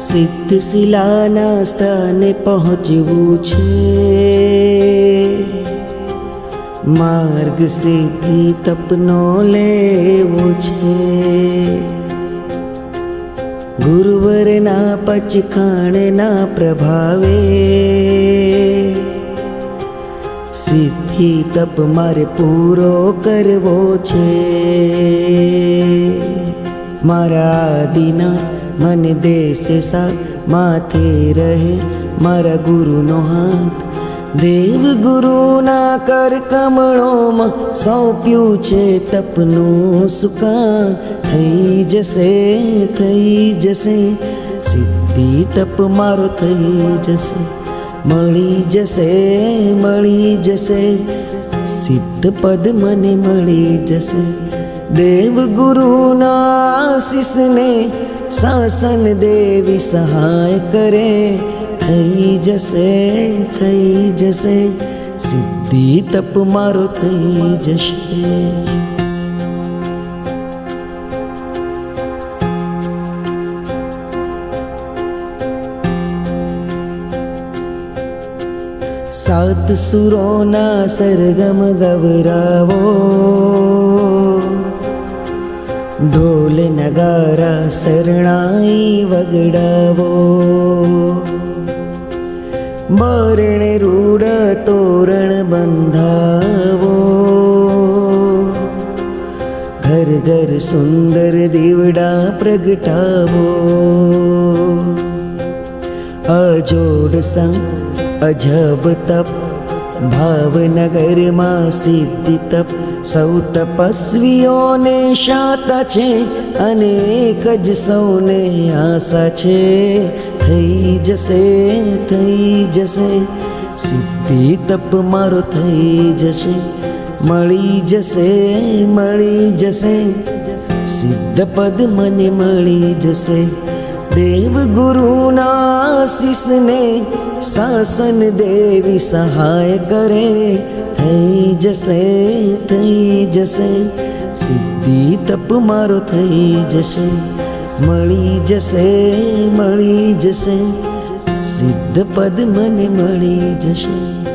સિદ્ધ શિલાના સ્થાને પહોંચવું છે. માર્ગ સિદ્ધિ તપનો લેવો છે. ગુરુવરના પચખાણના પ્રભાવે સિદ્ધિ તપ મારે પૂરો કરવો છે. મારા આદિના મને દેશે સા માથે રહે મારા ગુરુનો હાથ દેવ ગુરુના કર કમળોમાં સોંપ્યું છે તપનું સુકાન થઈ જશે થઈ જશે સિદ્ધિ તપ મારો થઈ જશે મળી જશે મળી જશે સિદ્ધ પદ મને મળી જશે દેવ ગુરુના આશીષને શાસન દેવી સહાય કરે. થઈ જશે થઈ જશે. સિદ્ધિ તપ મારો થઈ જશે. સાત સુરોના સરગમ ગવરાવો ઢોલ નગારા શરણાઈ વગડાવો બરણ રૂડ તોરણ બંધાવો ઘર ઘર સુંદર દીવડા પ્રગટાવો અજોડ સંગ અજબ તપ ભાવનગરમાં સિદ્ધિ તપ સૌ તપસ્વીઓને શાતા છે, અનેક જ સૌને આશા છે. થઈ જશે થઈ જશે, સિદ્ધિ તપ મારો થઈ જશે. મળી જશે મળી જશે, સિદ્ધ પદ મને મળી જશે. દેવ ગુરુના આશીષને શાસન દેવી સહાય કરે થઈ જશે થઈ જશે સિદ્ધિ તપ મારો થઈ જશે મળી જશે મળી જશે સિદ્ધ પદ મને મળી જશે